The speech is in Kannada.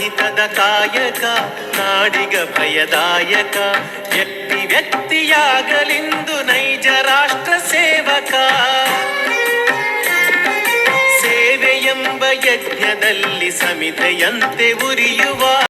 ಲೋಕಹಿತದ ಕಾಯಕ ನಾಡಿಗ ಭಯದಾಯಕ. ವ್ಯಕ್ತಿ ವ್ಯಕ್ತಿಯಾಗಲಿಂದು ನೈಜ ರಾಷ್ಟ್ರ ಸೇವಕ. ಸೇವೆಯೆಂಬ ಯಜ್ಞದಲ್ಲಿ ಸಮಿತೆಯಂತೆ ಉರಿಯುವ